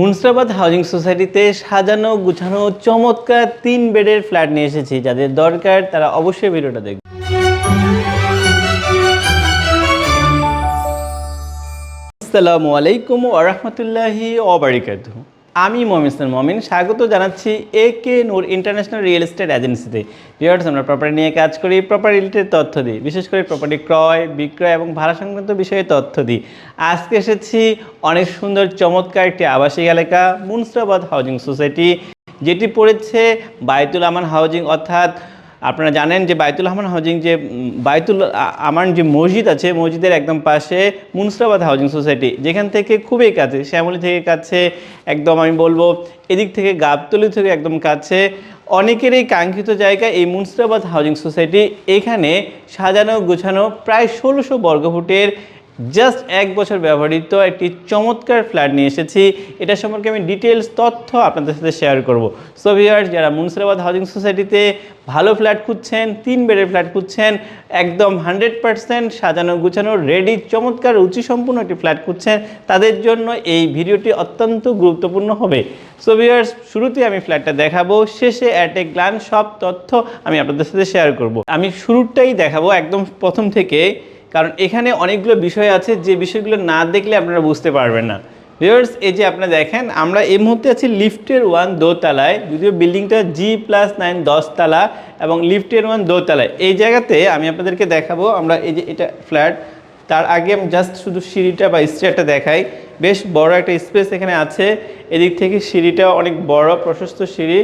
মুন্সরাবাদ housing সোসাইটিতে সাজানো, গুছানো চমৎকার তিন বেডের ফ্ল্যাট নিয়ে এসেছি। যাদের দরকার, তারা অবশ্যই ভিডিওটা দেখবে। আসসালামু আলাইকুম ওরহমতুল্লাহি ওবরিকাত আমি মমিনসেন মমিন, স্বাগত জানাচ্ছি A K Noor international real estate এজেন্সিতে ভিউয়ার্স আমরা প্রপার্টি নিয়ে কাজ করি প্রপার্টি রিলেটেড তথ্য দিই, বিশেষ করে প্রপার্টি ক্রয়, বিক্রয় এবং ভাড়া সংক্রান্ত বিষয়ে তথ্য দিই। আজকে এসেছি অনেক সুন্দর, চমৎকার একটি আবাসিক এলাকা, মুন্সরাবাদ হাউজিং সোসাইটি যেটি পড়েছে বায়তুল আমান হাউজিং অর্থাৎ আপনারা জানেন যে বাইতুল রহমান হাউজিং যে বাইতুল আমার যে মসজিদ আছে, মসজিদের একদম পাশে মুন্সরাবাদ হাউজিং সোসাইটি, যেখান থেকে খুবই কাছে, শ্যামলী থেকে কাছে, একদম আমি বলব, এদিক থেকে গাবতলি থেকে একদম কাছে, অনেকেরই কাঙ্ক্ষিত জায়গা এই মুন্সরাবাদ হাউজিং সোসাইটি, এখানে সাজানো গোছানো প্রায় ষোলোশো বর্গফুটের জাস্ট এক বছর ব্যবহৃত একটি চমৎকার ফ্ল্যাট নিয়ে এসেছি। এটা সম্পর্কে আমি ডিটেলস তথ্য আপনাদের সাথে শেয়ার করব। সো ভিউয়ার্স যারা মুন্সিরাবাদ হাউজিং সোসাইটিতে ভালো ফ্ল্যাট খুঁজছেন, তিন বেডের ফ্ল্যাট খুঁজছেন, একদম হান্ড্রেড পার্সেন্ট সাজানো গুছানো রেডি চমৎকার রুচি সম্পূর্ণ একটি ফ্ল্যাট খুঁজছেন, তাদের জন্য এই ভিডিওটি অত্যন্ত গুরুত্বপূর্ণ হবে। সো ভিউয়ার্স শুরুতে আমি ফ্ল্যাটটা দেখাবো। শেষে অ্যাট এ গ্লান সব তথ্য আমি আপনাদের সাথে শেয়ার করব। আমি শুরুটাই দেখাবো একদম প্রথম থেকে। কারণ এখানে অনেকগুলো বিষয় আছে, যে বিষয়গুলো না দেখলে আপনারা বুঝতে পারবেন না। ভিউয়ার্স এই যে আপনারা দেখেন, আমরা এই মুহূর্তে আছি লিফটের ওয়ান দোতলায়, যদিও বিল্ডিংটা জি প্লাস নাইন দশতলা এবং লিফটের ওয়ান দোতলায়। এই জায়গাতে আমি আপনাদেরকে দেখাবো, আমরা এই যে এটা ফ্ল্যাট, তার আগে আমি জাস্ট শুধু সিঁড়িটা বা স্টেয়ারটা দেখাই। বেশ বড় একটা স্পেস এখানে আছে, এদিক থেকে সিঁড়িটা অনেক বড়, প্রশস্ত সিঁড়ি।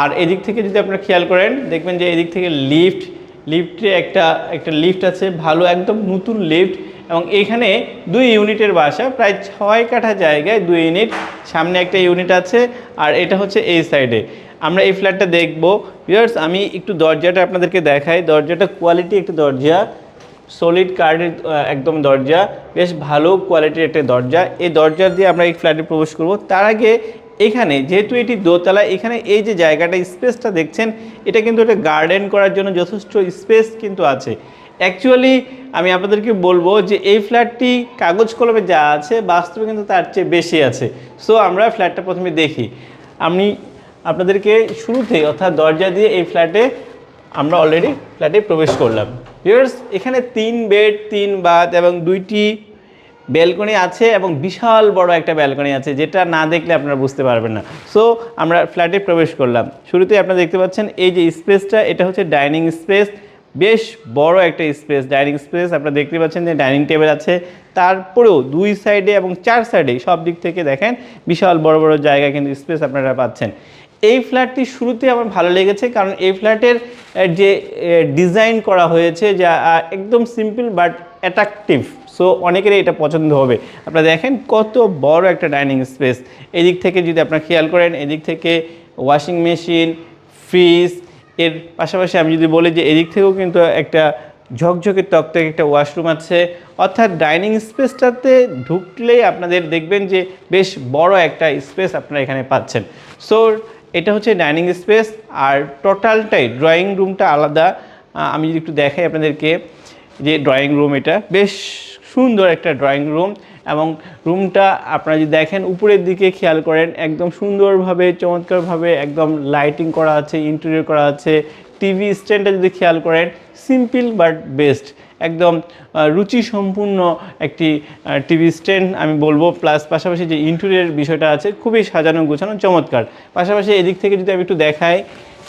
আর এদিক থেকে যদি আপনারা খেয়াল করেন, দেখবেন যে এদিক থেকে লিফট লিফটে একটা একটা লিফট আছে, ভালো একদম নতুন লিফট এবং এখানে দুই ইউনিটের বাসা, প্রায় ছয় কাঠা জায়গায় দুই ইউনিট, সামনে একটা ইউনিট আছে আর এটা হচ্ছে এই সাইডে। আমরা এই ফ্ল্যাটটা দেখব। ভিউয়ার্স, আমি একটু দরজাটা আপনাদেরকে দেখাই। দরজাটা কোয়ালিটি একটা দরজা, সলিড কার্ডের একদম দরজা, বেশ ভালো কোয়ালিটির একটা দরজা। এই দরজা দিয়ে আমরা এই ফ্ল্যাটে প্রবেশ করব। তার আগে এখানে যেহেতু এটি দোতলা, এখানে এই যে জায়গাটা, স্পেসটা দেখছেন, এটা কিন্তু একটা গার্ডেন করার জন্য যথেষ্ট স্পেস কিন্তু আছে। অ্যাকচুয়ালি আমি আপনাদেরকে বলব যে এই ফ্ল্যাটটি কাগজ কলমে যা আছে, বাস্তবে কিন্তু তার চেয়ে বেশি আছে। সো আমরা ফ্ল্যাটটা প্রথমে দেখি। আমি আপনাদেরকে শুরুতেই অর্থাৎ দরজা দিয়ে এই ফ্ল্যাটে আমরা অলরেডি ফ্ল্যাটে প্রবেশ করলাম। ভিউয়ার্স এখানে তিন বেড, তিন বাথ এবং দুইটি ব্যালকনি আছে এবং বিশাল বড় একটা ব্যালকনি আছে, যেটা না দেখলে আপনারা বুঝতে পারবেন না। সো আমরা ফ্ল্যাটে প্রবেশ করলাম। শুরুতেই আপনারা দেখতে পাচ্ছেন, এই যে স্পেসটা, এটা হচ্ছে ডাইনিং স্পেস। বেশ বড় একটা স্পেস, ডাইনিং স্পেস। আপনারা দেখতে পাচ্ছেন যে ডাইনিং টেবিল আছে। তারপরেও দুই সাইডে এবং চার সাইডে, সব দিক থেকে দেখেন, বিশাল বড় বড় জায়গা কিন্তু স্পেস আপনারা পাচ্ছেন। এই ফ্ল্যাটটি শুরুতে আমার ভালো লেগেছে, কারণ এই ফ্ল্যাটের যে ডিজাইন করা হয়েছে, যা একদম সিম্পল বাট অ্যাট্রাকটিভ। সো অনেকেরই এটা পছন্দ হবে। আপনারা দেখেন কত বড় একটা ডাইনিং স্পেস। এদিক থেকে যদি আপনারা খেয়াল করেন, এদিক থেকে ওয়াশিং মেশিন, ফ্রিজ, এর পাশাপাশি আমি যদি বলি যে এদিক থেকেও কিন্তু একটা ঝকঝকে তকতকে একটা ওয়াশরুম আছে। অর্থাৎ ডাইনিং স্পেসটাতে ঢুকলেই আপনাদের দেখবেন যে বেশ বড় একটা স্পেস আপনারা এখানে পাচ্ছেন। সো এটা হচ্ছে ডাইনিং স্পেস, আর টোটালটাই ড্রয়িং রুমটা আলাদা। আমি যদি একটু দেখাই আপনাদেরকে যে ড্রয়িং রুম এটা। বেশ সুন্দর একটা ড্রয়িং রুম এবং রুমটা আপনারা যদি দেখেন উপরের দিকে খেয়াল করেন, একদম সুন্দরভাবে, চমৎকারভাবে একদম লাইটিং করা আছে ইন্টেরিয়র করা আছে। টিভি স্ট্যান্ডটা যদি খেয়াল করেন সিম্পল বাট বেস্ট একদম রুচি সম্পূর্ণ একটি টিভি স্ট্যান্ড আমি বলব। প্লাস পাশাপাশি যে ইন্টেরিয়র বিষয়টা আছে, খুবই সাজানো গোছানো, চমৎকার। পাশাপাশি এদিক থেকে যদি আমি একটু দেখাই,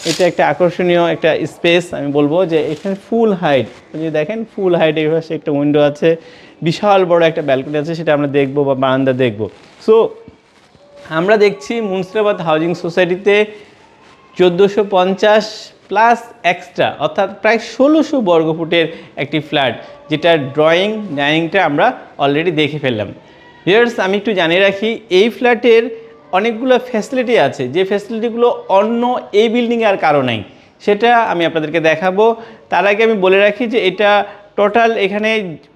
এটা একটা আকর্ষণীয় একটা স্পেস আমি বলব যে এখানে ফুল হাইট যদি দেখেন ফুল হাইট এই পাশে একটা উইন্ডো আছে। বিশাল বড় একটা ব্যালকনি আছে, সেটা আমরা দেখব বা বারান্দা দেখব। সো আমরা দেখছি মুন্সিরাবাদ হাউজিং সোসাইটিতে চোদ্দোশো পঞ্চাশ প্লাস এক্সট্রা অর্থাৎ প্রায় ষোলোশো বর্গফুটের একটি ফ্ল্যাট যেটার ড্রয়িং ডাইনিংটা আমরা অলরেডি দেখে ফেললাম। ভিউয়ার্স আমি একটু জানিয়ে রাখি, এই ফ্ল্যাটের অনেকগুলো ফ্যাসিলিটি আছে, যে ফ্যাসিলিটিগুলো অন্য এই বিল্ডিংয়ে আর কারও নেই। সেটা আমি আপনাদেরকে দেখাবো। তার আগে আমি বলে রাখি যে এটা টোটাল এখানে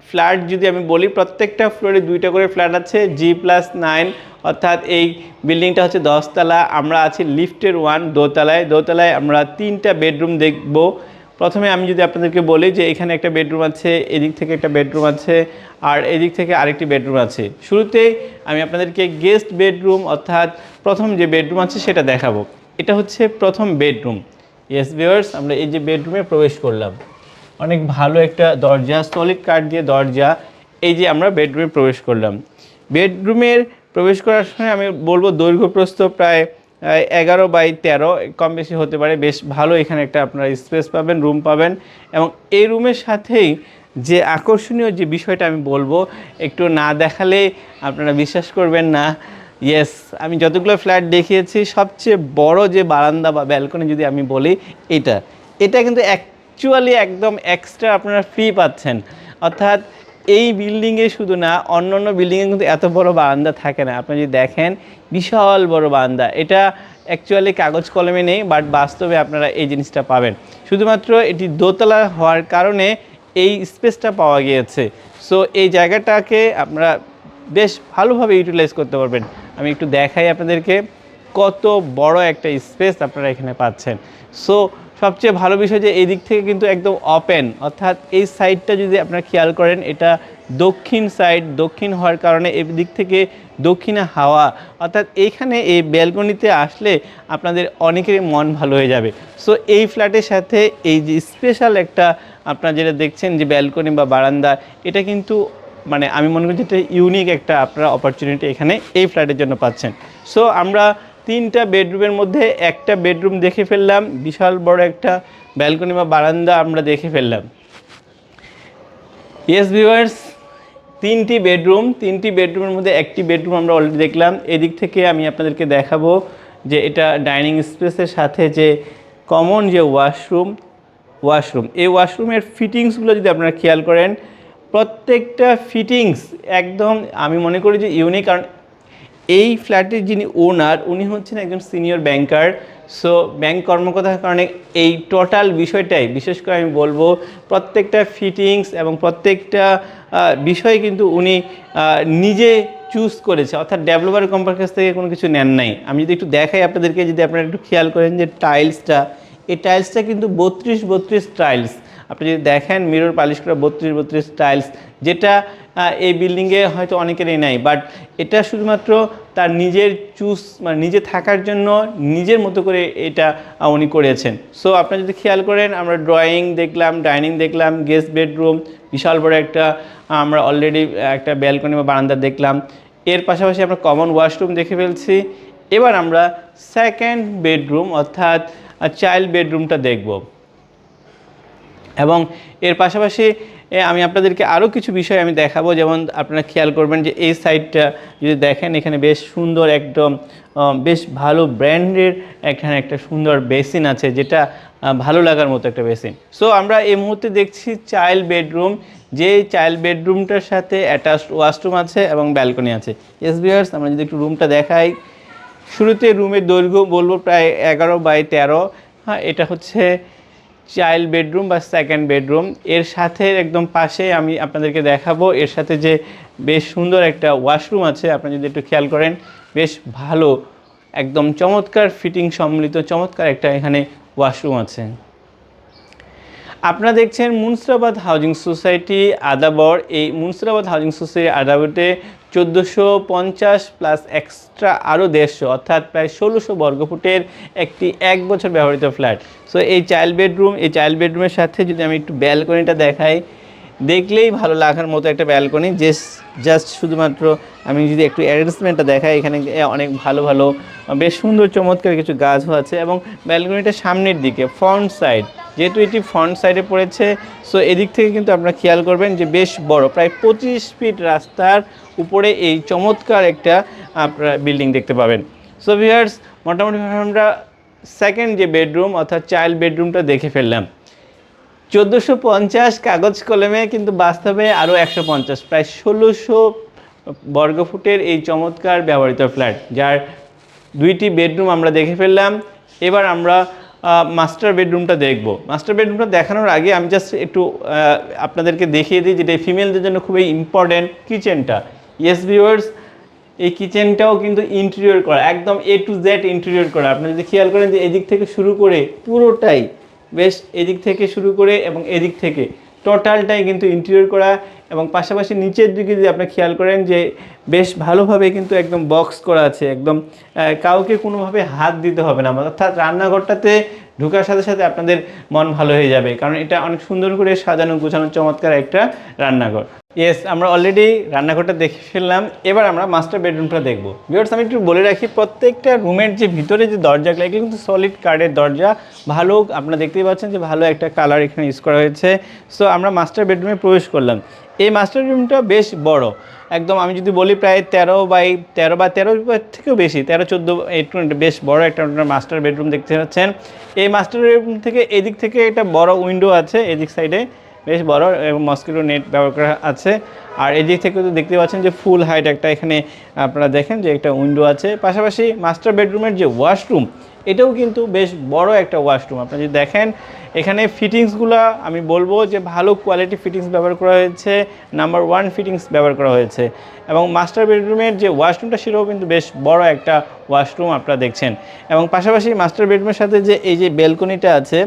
ফ্ল্যাট যদি আমি বলি, প্রত্যেকটা ফ্লোরে দুইটা করে ফ্ল্যাট আছে জি প্লাস নাইন অর্থাৎ এই বিল্ডিংটা হচ্ছে দশতলা। আমরা আছি লিফটের ওয়ান দোতলায়। দোতলায় আমরা তিনটা বেডরুম দেখব। প্রথমে আমি যদি আপনাদেরকে বলি যে এখানে একটা বেডরুম আছে, এদিক থেকে একটা বেডরুম আছে, আর এদিক থেকে আরেকটি বেডরুম আছে। শুরুতেই আমি আপনাদেরকে গেস্ট বেডরুম অর্থাৎ প্রথম যে বেডরুম আছে সেটা দেখাবো। এটা হচ্ছে প্রথম বেডরুম ইয়েস ভিউয়ার্স আমরা এই যে বেডরুমে প্রবেশ করলাম। অনেক ভালো একটা দরজা সলিড কাঠ দিয়ে দরজা। এই যে আমরা বেডরুমে প্রবেশ করলাম। বেডরুমের প্রবেশ করার সময় আমি বলব দৈর্ঘ্য প্রস্থ প্রায় এগারো বাই তেরো, কম বেশি হতে পারে। বেশ ভালো এখানে একটা আপনারা স্পেস পাবেন রুম পাবেন। এবং এই রুমের সাথেই যে আকর্ষণীয় যে বিষয়টা আমি বলব, একটু না দেখালে আপনারা বিশ্বাস করবেন না। ইয়েস আমি যতগুলো ফ্ল্যাট দেখিয়েছি, সবচেয়ে বড় যে বারান্দা বা ব্যালকনি যদি আমি বলি, এটা। এটা কিন্তু অ্যাকচুয়ালি একদম এক্সট্রা আপনারা ফ্রি পাচ্ছেন। অর্থাৎ এই বিল্ডিংয়ে শুধু না অন্য অন্য বিল্ডিংয়ে কিন্তু এত বড় বারান্দা থাকে না। আপনি যদি দেখেন, বিশাল বড় বারান্দা। এটা অ্যাকচুয়ালি কাগজ কলমে নেই বাট বাস্তবে আপনারা এই জিনিসটা পাবেন। শুধুমাত্র এটি দোতলা হওয়ার কারণে এই স্পেসটা পাওয়া গিয়েছে। সো এই জায়গাটাকে আপনারা বেশ ভালোভাবে ইউটিলাইজ করতে পারবেন। আমি একটু দেখাই আপনাদেরকে কত বড় একটা স্পেস আপনারা এখানে পাচ্ছেন। সো সবচেয়ে ভালো বিষয় যে এই দিক থেকে কিন্তু একদম ওপেন অর্থাৎ এই সাইডটা যদি আপনারা খেয়াল করেন, এটা দক্ষিণ সাইড দক্ষিণ হওয়ার কারণে এই দিক থেকে দক্ষিণে হাওয়া, অর্থাৎ এইখানে এই ব্যালকনিতে আসলে আপনাদের অনেকেরই মন ভালো হয়ে যাবে। সো এই ফ্ল্যাটের সাথে এই যে স্পেশাল একটা আপনারা যেটা দেখছেন যে ব্যালকনি বা বারান্দা, এটা কিন্তু মানে আমি মনে করি যেটা ইউনিক একটা আপনারা অপরচুনিটি এখানে এই ফ্ল্যাটের জন্য পাচ্ছেন। সো আমরা তিনটা বেডরুমের মধ্যে একটা বেডরুম দেখে ফেললাম, বিশাল বড় একটা ব্যালকনি বা বারান্দা আমরা দেখে ফেললাম। ইয়েস ভিউয়ার্স তিনটি বেডরুম, তিনটি বেডরুমের মধ্যে একটি বেডরুম আমরা অলরেডি দেখলাম। এদিক থেকে আমি আপনাদেরকে দেখাবো যে এটা ডাইনিং স্পেসের সাথে যে কমন যে ওয়াশরুম ওয়াশরুম এই ওয়াশরুমের ফিটিংসগুলো যদি আপনারা খেয়াল করেন, প্রত্যেকটা ফিটিংস একদম আমি মনে করি যে ইউনিক কারণ এই ফ্ল্যাটের যিনি ওনার, উনি হচ্ছেন একজন সিনিয়র ব্যাংকার। সো, ব্যাংক কর্মকর্তার কারণে এই টোটাল বিষয়টাই, বিশেষ করে আমি বলব, প্রত্যেকটা ফিটিংস এবং প্রত্যেকটা বিষয় কিন্তু উনি নিজে চুজ করেছে। অর্থাৎ ডেভেলপার কোম্পানির কাছ থেকে কোনো কিছু নেন নাই। আমি যদি একটু দেখাই আপনাদেরকে, যদি আপনারা একটু খেয়াল করেন যে টাইলসটা, এই টাইলসটা কিন্তু বত্রিশ বত্রিশ টাইলস। আপনি যদি দেখেন মিরর পালিশ করা বত্রিশ বত্রিশ টাইলস, যেটা এই বিল্ডিংয়ে হয়তো অনেকেরই নাই বাট এটা শুধুমাত্র তার নিজের চুজ মানে নিজে থাকার জন্য নিজের মতো করে এটা উনি করেছেন। সো আপনারা যদি খেয়াল করেন, আমরা ড্রয়িং দেখলাম ডাইনিং দেখলাম গেস্ট বেডরুম বিশাল বড় একটা, আমরা অলরেডি একটা ব্যালকনি বা বারান্দা দেখলাম। এর পাশাপাশি আমরা কমন ওয়াশরুম দেখে ফেলছি। এবার আমরা সেকেন্ড বেডরুম অর্থাৎ চাইল্ড বেডরুমটা দেখব। এবং এর পাশাপাশি আমি আপনাদেরকে আরও কিছু বিষয় আমি দেখাবো। যেমন আপনারা খেয়াল করবেন যে এই সাইডটা যদি দেখেন, এখানে বেশ সুন্দর একদম বেশ ভালো ব্র্যান্ডের এখানে একটা সুন্দর বেসিন আছে, যেটা ভালো লাগার মতো একটা বেসিন। সো, আমরা এই মুহূর্তে দেখছি চাইল্ড বেডরুম, যে চাইল্ড বেডরুমটার সাথে অ্যাটাচড ওয়াশরুম আছে এবং ব্যালকনি আছে। এস বিয়ার্স আমরা যদি একটু রুমটা দেখাই, শুরুতে রুমের দৈর্ঘ্য বলব প্রায় এগারো বাই তেরো। হ্যাঁ এটা হচ্ছে চাইল্ড বেডরুম বা সেকেন্ড বেডরুম এর সাথে একদম পাশে আমি আপনাদেরকে দেখাবো, এর সাথে যে বেশ সুন্দর একটা ওয়াশরুম আছে আপনি যদি একটু খেয়াল করেন, বেশ ভালো, একদম চমৎকার ফিটিং সম্মিলিত, চমৎকার একটা এখানে ওয়াশরুম আছে। আপনারা দেখছেন মুন্সিরাবাদ হাউজিং সোসাইটি, আদাবর, এই মুন্সিরাবাদ হাউজিং সোসাইটি আদাবরতে চোদ্দোশো পঞ্চাশ প্লাস এক্সট্রা আরও দেড়শো, অর্থাৎ প্রায় ষোলোশো বর্গফুটের একটি এক বছর ব্যবহৃত ফ্ল্যাট সো এই চাইল্ড বেডরুম এই চাইল্ড বেডরুমের সাথে যদি আমি একটু ব্যালকনিটা দেখাই, দেখলেই ভালো লাগার মতো একটা ব্যালকনি যে জাস্ট শুধুমাত্র আমি যদি একটু অ্যারেঞ্জমেন্টটা দেখাই, এখানে অনেক ভালো ভালো, বেশ সুন্দর চমৎকার কিছু গাছও আছে এবং ব্যালকনিটা সামনের দিকে ফ্রন্ট সাইড যেহেতু এটি ফ্রন্ট সাইডে পড়েছে সো এদিক থেকে কিন্তু আপনারা খেয়াল করবেন যে বেশ বড়, প্রায় পঁচিশ ফিট রাস্তার উপরে এই চমৎকার একটা আপনারা বিল্ডিং দেখতে পাবেন। সো ভিয়ার্স মোটামুটি আমরা সেকেন্ড যে বেডরুম অর্থাৎ চাইল্ড বেডরুমটা দেখে ফেললাম। চোদ্দোশো পঞ্চাশ কাগজ কলমে কিন্তু বাস্তবে আরও একশো পঞ্চাশ, প্রায় ষোলোশো বর্গফুটের এই চমৎকার ব্যবহৃত ফ্ল্যাট যার দুইটি বেডরুম আমরা দেখে ফেললাম। এবার আমরা মাস্টার বেডরুমটা দেখব। মাস্টার বেডরুমটা দেখানোর আগে আমি জাস্ট একটু আপনাদেরকে দেখিয়ে দিই যেটা ফিমেলদের জন্য খুবই ইম্পর্ট্যান্ট কিচেনটা ইয়েস ভিউয়ার্স এই কিচেনটাও কিন্তু ইন্টেরিয়র করা, একদম এ টু জেড ইন্টেরিয়র করা। আপনি যদি খেয়াল করেন যে এদিক থেকে শুরু করে পুরোটাই, বেশ এদিক থেকে শুরু করে এবং এদিক থেকে টোটালটাই কিন্তু ইন্টেরিয়র করা। এবং পাশাপাশি নিচের দিকে যদি আপনি খেয়াল করেন যে বেশ ভালোভাবে কিন্তু একদম বক্স করা আছে, একদম কাউকে কোনোভাবে হাত দিতে হবে না। অর্থাৎ রান্নাঘরটাতে ঢোকার সাথে সাথে আপনাদের মন ভালো হয়ে যাবে, কারণ এটা অনেক সুন্দর করে সাজানো, গোছানো চমৎকার একটা রান্নাঘর। ইয়েস আমরা অলরেডি রান্নাঘরটা দেখে ফেললাম। এবার আমরা মাস্টার বেডরুমটা দেখব। বিয়ার্স আমি একটু বলে রাখি, প্রত্যেকটা রুমের যে ভিতরে যে দরজাগুলো এগুলো কিন্তু সলিড কার্ডের দরজা। ভালো, আপনারা দেখতেই পাচ্ছেন যে ভালো একটা কালার এখানে ইউজ করা হয়েছে। সো আমরা মাস্টার বেডরুমে প্রবেশ করলাম। এই মাস্টার বেডরুমটা বেশ বড়। একদম আমি যদি বলি প্রায় তেরো বাই তেরো বা তেরো থেকেও বেশি, তেরো, চোদ্দ একটু বেশ বড় একটা আপনার মাস্টার বেডরুম দেখতে পাচ্ছেন। এই মাস্টার বেডরুম থেকে এদিক থেকে একটা বড় উইন্ডো আছে, এদিক সাইডে বেশ বড় এবং মস্কিটো নেট ব্যবহার করা আছে। আর এদিক থেকে তো দেখতে পাচ্ছেন যে ফুল হাইট একটা এখানে আপনারা দেখেন যে একটা উইন্ডো আছে। পাশাপাশি মাস্টার বেডরুমের যে ওয়াশরুম এটাও কিন্তু বেশ বড় একটা ওয়াশরুম আপনি যদি দেখেন, এখানে ফিটিংসগুলো আমি বলব যে ভালো কোয়ালিটি ফিটিংস ব্যবহার করা হয়েছে নাম্বার ওয়ান ফিটিংস ব্যবহার করা হয়েছে। এবং মাস্টার বেডরুমের যে ওয়াশরুমটা সেটাও কিন্তু বেশ বড় একটা ওয়াশরুম আপনারা দেখছেন। এবং পাশাপাশি মাস্টার বেডরুমের সাথে যে এই যে বেলকনিটা আছে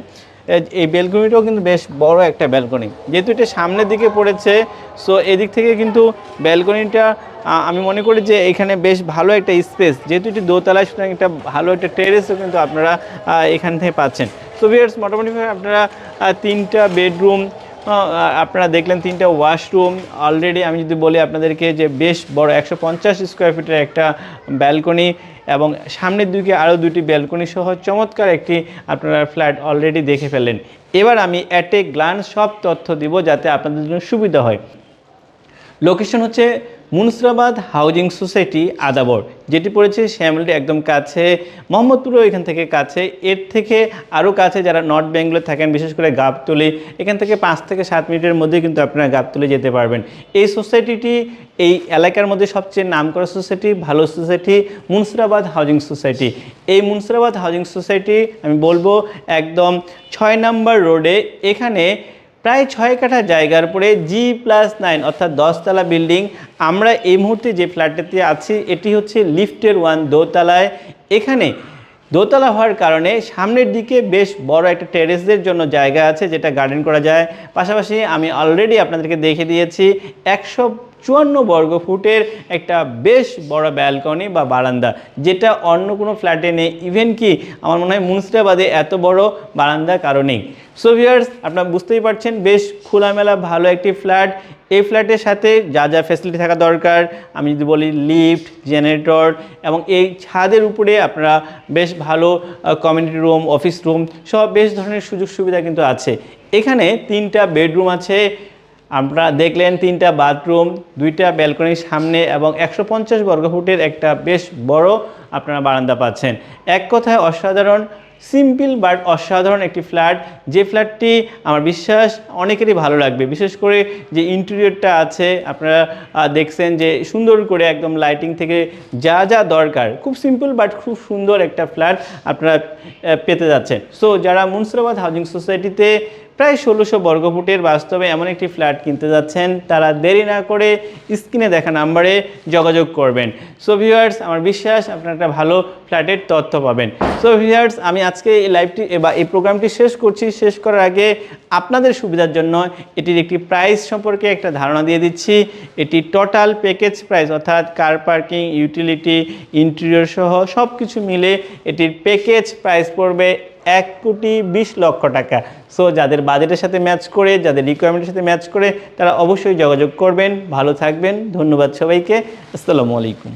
এই- বেলকনিটাও কিন্তু বেশ বড় একটা ব্যালকনি যেহেতু এটা সামনের দিকে পড়েছে সো এদিক থেকে কিন্তু ব্যালকনিটা আমি মনে করি যে এখানে বেশ ভালো একটা স্পেস যেহেতু এটি দোতলায়, সুতরাং একটা ভালো একটা টেরেসও কিন্তু আপনারা এখান থেকে পাচ্ছেন। সো ভিয়ার্স মোটামুটি আপনারা তিনটা বেডরুম আপনারা দেখলেন তিনটা ওয়াশরুম অলরেডি আমি যদি বলি আপনাদেরকে যে বেশ বড় একশো পঞ্চাশ স্কোয়ার ফিটের একটা ব্যালকনি এবং সামনের দিকে আরও দুটি ব্যালকনি সহ চমৎকার একটি আপনারা ফ্ল্যাট অলরেডি দেখে ফেলেন এবার আমি অ্যাট এ গ্লান্স সব তথ্য দিব যাতে আপনাদের জন্য সুবিধা হয়। লোকেশন হচ্ছে মুনসরাবাদ হাউজিং সোসাইটি আদাবর, যেটি পড়েছে শ্যামলি একদম কাছে মোহাম্মদপুরও এখান থেকে কাছে, এর থেকে আরও কাছে যারা নর্থ বেঙ্গলে থাকেন, বিশেষ করে গাবতলি, এখান থেকে পাঁচ থেকে সাত মিনিটের মধ্যে কিন্তু আপনারা গাবতলি যেতে পারবেন। এই সোসাইটিটি এই এলাকার মধ্যে সবচেয়ে নামকরা সোসাইটি, ভালো সোসাইটি, মুনসিরাবাদ হাউজিং সোসাইটি। এই মুনসিরাবাদ হাউজিং সোসাইটি, আমি বলব, একদম ছয় নম্বর রোডে এখানে প্রায় ছয় কাঠা জায়গার পরে জি প্লাস নাইন অর্থাৎ দশতলা বিল্ডিং আমরা এই মুহূর্তে যে ফ্ল্যাটটিতে আছি, এটি হচ্ছে লিফটের ওয়ান দোতলায়। এখানে দোতলা হওয়ার কারণে সামনের দিকে বেশ বড় একটা টেরেসদের জন্য জায়গা আছে, যেটা গার্ডেন করা যায়। পাশাপাশি আমি অলরেডি আপনাদেরকে দেখে দিয়েছি, একশো চুয়ান্ন বর্গ ফুটের একটা বেশ বড় ব্যালকনি বা বারান্দা, যেটা অন্য কোনো ফ্ল্যাটে নেই। ইভেন কি, আমার মনে হয় মুন্সিরাবাদে এত বড় বারান্দা কারও নেই। সো ভিউয়ার্স আপনারা বুঝতেই পারছেন, বেশ খোলামেলা ভালো একটি ফ্ল্যাট এই ফ্ল্যাটের সাথে যা যা ফ্যাসিলিটি থাকা দরকার, আমি যদি বলি লিফট জেনারেটর এবং এই ছাদের উপরে আপনারা বেশ ভালো কমিউনিটি রুম অফিস রুম সব বেশ ধরনের সুযোগ সুবিধা কিন্তু আছে। এখানে তিনটা বেডরুম আছে। আপনারা দেখলেন তিনটা বাথরুম দুইটা ব্যালকনির সামনে এবং একশো পঞ্চাশ বর্গফুটের একটা বেশ বড় আপনারা বারান্দা পাচ্ছেন। এক কথায় অসাধারণ সিম্পল বাট অসাধারণ একটি ফ্ল্যাট। যে ফ্ল্যাটটি আমার বিশ্বাস অনেকেরই ভালো লাগবে। বিশেষ করে যে ইন্টেরিয়রটা আছে, আপনারা দেখছেন যে সুন্দর করে একদম লাইটিং থেকে যা যা দরকার, খুব সিম্পল বাট খুব সুন্দর একটা ফ্ল্যাট আপনারা পেতে যাচ্ছেন। সো যারা মুন্সিরাবাদ হাউজিং সোসাইটিতে প্রায় ষোলোশো বর্গফুটের বাস্তবে এমন একটি ফ্ল্যাট কিনতে যাচ্ছেন। তারা দেরি না করে স্ক্রিনে দেখা নাম্বারে যোগাযোগ করবেন। সো ভিউয়ার্স আমার বিশ্বাস আপনারা একটা ভালো ফ্ল্যাটের তথ্য পাবেন। সো ভিউয়ার্স আমি আজকে এই লাইভটি বা এই প্রোগ্রামটি শেষ করছি। শেষ করার আগে আপনাদের সুবিধার জন্য এটির একটি প্রাইস সম্পর্কে একটা ধারণা দিয়ে দিচ্ছি। এটি টোটাল প্যাকেজ প্রাইস অর্থাৎ কার পার্কিং ইউটিলিটি ইন্টেরিয়র সহ সব কিছু মিলে এটির প্যাকেজ প্রাইস পড়বে এক কোটি বিশ লক্ষ টাকা। সো যাদের বাজেটের সাথে ম্যাচ করে, যাদের রিকোয়ারমেন্টের সাথে ম্যাচ করে, তারা অবশ্যই যোগাযোগ করবেন। ভালো থাকবেন। ধন্যবাদ সবাইকে। আসসালামু আলাইকুম।